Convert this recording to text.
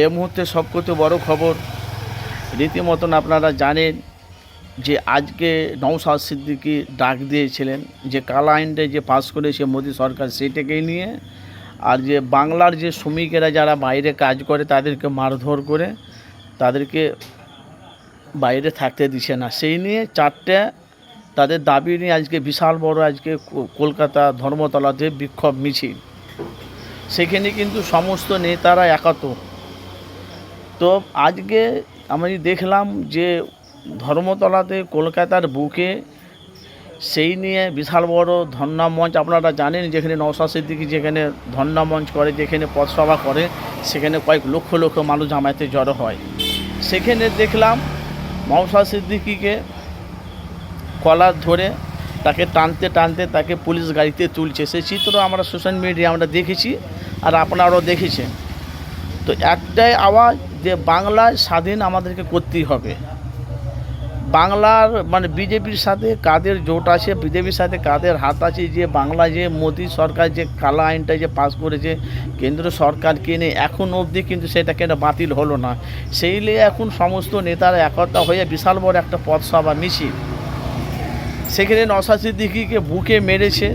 এই মুহূর্তে সবকথে বড় খবর। রীতিমতন আপনারা জানেন যে আজকে নৌসাদ সিদ্দিকি ডাক দিয়েছিলেন যে কালা আইনটা যে পাস করেছে মোদী সরকার সেটাকেই নিয়ে আর যে বাংলার যে শ্রমিকেরা যারা বাইরে কাজ করে তাদেরকে মারধর করে তাদেরকে বাইরে থাকতে দিচ্ছে না। সেই নিয়ে চারটে তাদের দাবি নিয়ে আজকে বিশাল বড় আজকে কলকাতা ধর্মতলাতে বিক্ষোভ মিছিল। সেখানে কিন্তু সমস্ত নেতারা একাত্র। তো আজকে আমি দেখলাম যে ধর্মতলাতে কলকাতার বুকে সেই নিয়ে বিশাল বড় ধর্ণা মঞ্চ আপনারা জানেন যেখানে নওশা সিদ্দিকি যেখানে ধর্ণা মঞ্চ করে, যেখানে পথসভা করে, সেখানে কয়েক লক্ষ লক্ষ মানুষ জামায়াতে জড়ো হয়। সেখানে দেখলাম নওশা সিদ্দিকিকে কলার ধরে তাকে টানতে টানতে তাকে পুলিশ গাড়িতে তুলছে। সেই চিত্র আমরা সোশ্যাল মিডিয়া আমরা দেখেছি আর আপনারাও দেখেছেন। তো একটাই আওয়াজ যে বাংলায় স্বাধীন আমাদেরকে করতেই হবে। বাংলার মানে বিজেপির সাথে কাদের জোট আছে, বিজেপির সাথে কাদের হাত আছে, যে বাংলা যে মোদী সরকার যে কালা আইনটা যে পাস করেছে, কেন্দ্র সরকার কিনে এখন অবধি কিন্তু সেটা কেন বাতিল হলো না? সেই নিয়ে এখন সমস্ত নেতারা একতা হয়ে বিশাল বড় একটা পথসভা মিছিল। সেখানে নশা সিদ্দিকিকে বুকে মেরেছে